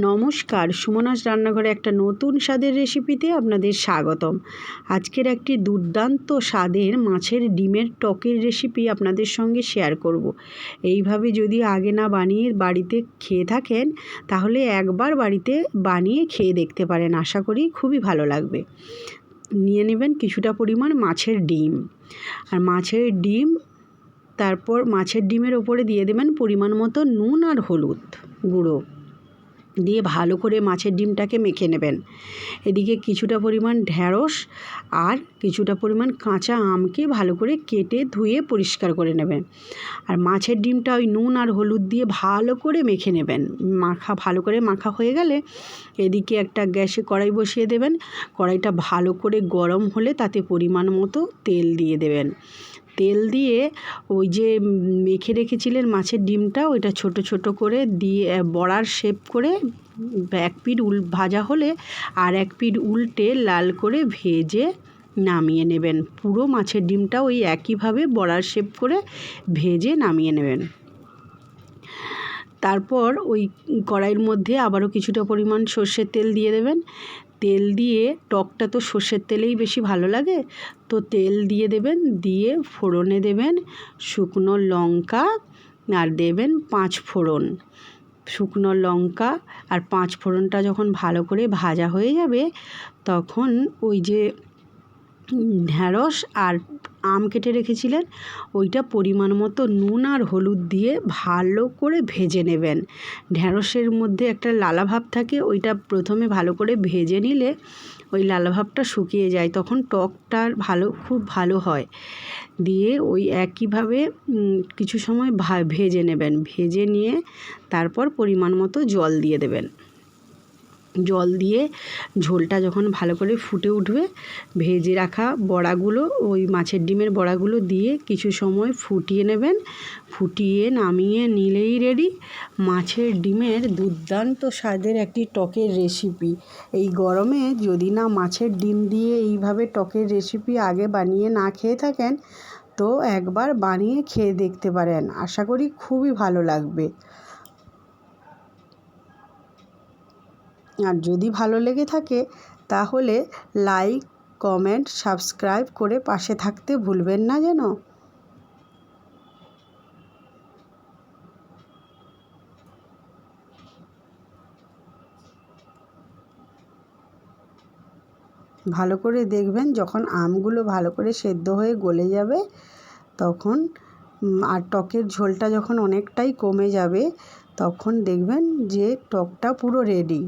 নমস্কার। সুমনাস রান্নাঘরে একটা নতুন স্বাদের রেসিপিতে আপনাদের স্বাগতম। আজকের একটি দুর্দান্ত স্বাদের মাছের ডিমের টকের রেসিপি আপনাদের সঙ্গে শেয়ার করব। এইভাবে যদি আগে না বানিয়ে বাড়িতে খেয়ে থাকেন, তাহলে একবার বাড়িতে বানিয়ে খেয়ে দেখতে পারেন। আশা করি খুবই ভালো লাগবে। নিয়ে নেবেন কিছুটা পরিমাণ মাছের ডিম। আর মাছের ডিম, তারপর মাছের ডিমের ওপরে দিয়ে দেবেন পরিমাণ মতো নুন আর হলুদ গুঁড়ো। দিয়ে ভালো করে মাছের ডিমটাকে মেখে নেবেন। এদিকে কিছুটা পরিমাণ ঢ্যাঁড়স আর কিছুটা পরিমাণ কাঁচা আমকে ভালো করে কেটে ধুয়ে পরিষ্কার করে নেবেন। আর মাছের ডিমটা ওই নুন আর হলুদ দিয়ে ভালো করে মেখে নেবেন। মাখা, ভালো করে মাখা হয়ে গেলে এদিকে একটা গ্যাসে কড়াই বসিয়ে দেবেন। কড়াইটা ভালো করে গরম হলে তাতে পরিমাণ মতো তেল দিয়ে দেবেন। তেল দিয়ে ওই যে মেখে রেখেছিলেন মাছের ডিমটা, ওইটা ছোট ছোট করে দিয়ে বড়ার শেপ করে এক পিঠ উল, ভাজা হলে আর এক পিঠ উল্টে লাল করে ভেজে নামিয়ে নেবেন। পুরো মাছের ডিমটা ওই একইভাবে বড়ার শেপ করে ভেজে নামিয়ে নেবেন। তারপর ওই কড়াইয়ের মধ্যে আবারও কিছুটা পরিমাণ সর্ষের তেল দিয়ে দেবেন। তেল দিয়ে টকটা তো সর্ষের তেলেই বেশি ভালো লাগে। তো তেল দিয়ে দেবেন, দিয়ে ফোড়নে দেবেন শুকনো লঙ্কা আর দেবেন পাঁচ ফোড়ন। শুকনো লঙ্কা আর পাঁচ ফোড়নটা যখন ভালো করে ভাজা হয়ে যাবে, তখন ওই যে ঢ্যাঁড়স আর আম কেটে রেখেছিলেন। ওইটা পরিমাণ মতো নুন আর হলুদ দিয়ে ভালো করে ভেজে নেবেন। ঢ্যাঁড়সের মধ্যে একটা লালা ভাব থাকে, ওইটা প্রথমে ভালো করে ভেজে নিলে ওই লালা ভাবটা শুকিয়ে যায়, তখন টকটা ভালো, খুব ভালো হয়। দিয়ে ওই একইভাবে কিছু সময় ভা, ভেজে নেবেন। ভেজে নিয়ে তারপর পরিমাণ মতো জল দিয়ে দেবেন। জল দিয়ে ঝোলটা যখন ভালো করে ফুটে উঠবে, ভেজে রাখা বড়াগুলো, ওই মাছের ডিমের বড়াগুলো দিয়ে কিছু সময় ফুটিয়ে নেবেন। ফুটিয়ে নামিয়ে নিলেই রেডি মাছের ডিমের দুর্দান্ত স্বাদের একটি টকের রেসিপি এই গরমে যদি না মাছের ডিম দিয়ে এইভাবে টকের রেসিপি আগে বানিয়ে না খেয়ে থাকেন, তো একবার বানিয়ে খেয়ে দেখতে পারেন। আশা করি খুবই ভালো লাগবে। আর যদি ভালো লেগে থাকে, তাহলে লাইক, কমেন্ট, সাবস্ক্রাইব করে পাশে থাকতে ভুলবেন না যেন। ভালো করে দেখবেন, যখন আমগুলো ভালো করে সেদ্ধ হয়ে গলে যাবে, তখন আর টকের ঝোলটা যখন অনেকটাই কমে যাবে, তখন দেখবেন যে টকটা পুরো রেডি